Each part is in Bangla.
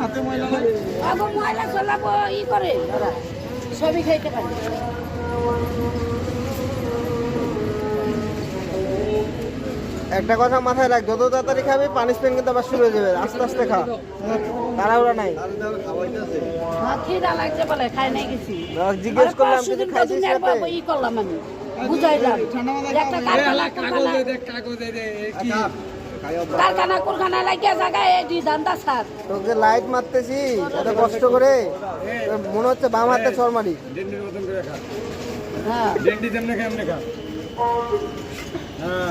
হাতে ময়লা আবার ময়লা ই করে। ওরা সবই খাইতে পারে। একটা কথা মাথায় রাখ যত তাড়াতাড়ি খাবি পানিশমেন্ট কিন্তু আবার শুরু হয়ে যাবে। আস্তে আস্তে খা। তাড়াহুড়া নাই। হ্যাঁ জিজ্ঞেস করলাম কিছু খাইছিস করলাম আমি। বুঝাইলাম। একটা কাগজ কাগজ কারখানা কুরখানা লাগিয়ে জায়গায় এডি ধান্দা সার। তোকে লাইট মারতেছি এত কষ্ট করে। মনে হচ্ছে বাম হাতে চর মারি। হ্যাঁ। ডেন্ডি তেমনে খা এমনি খা। হ্যাঁ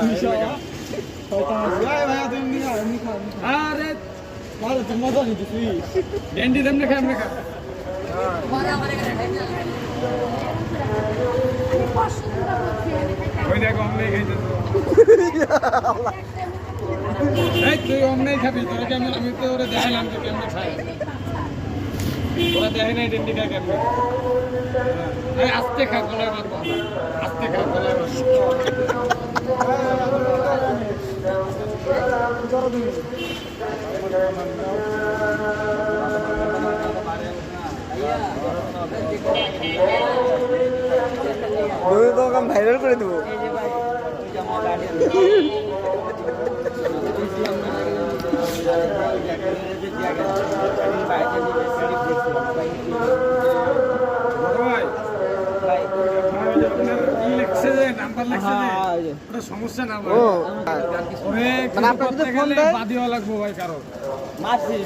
এমনি খা। আরে ডেন্ডি তেমনে খা এমনি খা। ওই দেখো অমনি খাইতে তুই খাবি তোরা কেমন আমি তো ওরা দেখাইলাম তো কেমনে খাই ওরা দেখে নাই কেমনে? আস্তে খা গলায় মারবো আস্তে খা গলায় মারবো ভাইরাল করে দেবো।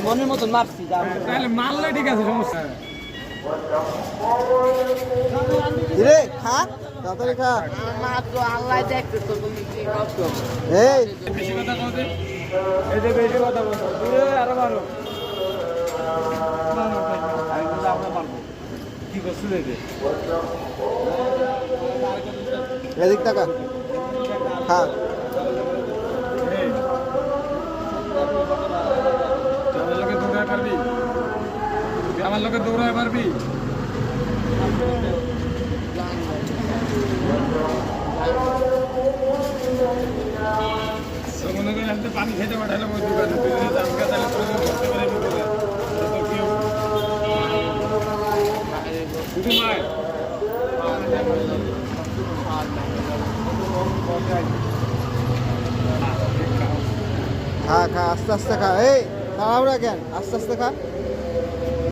মনের মতন মারছি মারলে ঠিক আছে। সমস্যা। রে খা তাড়াতাড়ি খা মাত্র আল্লাহ দেখতে তো তুমি কি করছ এই বেশি কথা কও এই যে বেশি কথা বলছো তুমি আরও মারো আমি কিন্তু আমরা মারবো কি করছ দেখে এদিক টাকা এই, আমার লোকে দৌড়ায় পারবি? আমার লোকে দৌড়ায় পারবি তো মনে করি আমি তো পানি খেতে ওই দোকানে খা তাহলে তুই যদি ধরতে পারবি বলে তো কেউ শুধু মায় খা খা, আস্তে আস্তে খা। এই তাড়াহুড়া কেন, আস্তে আস্তে খা।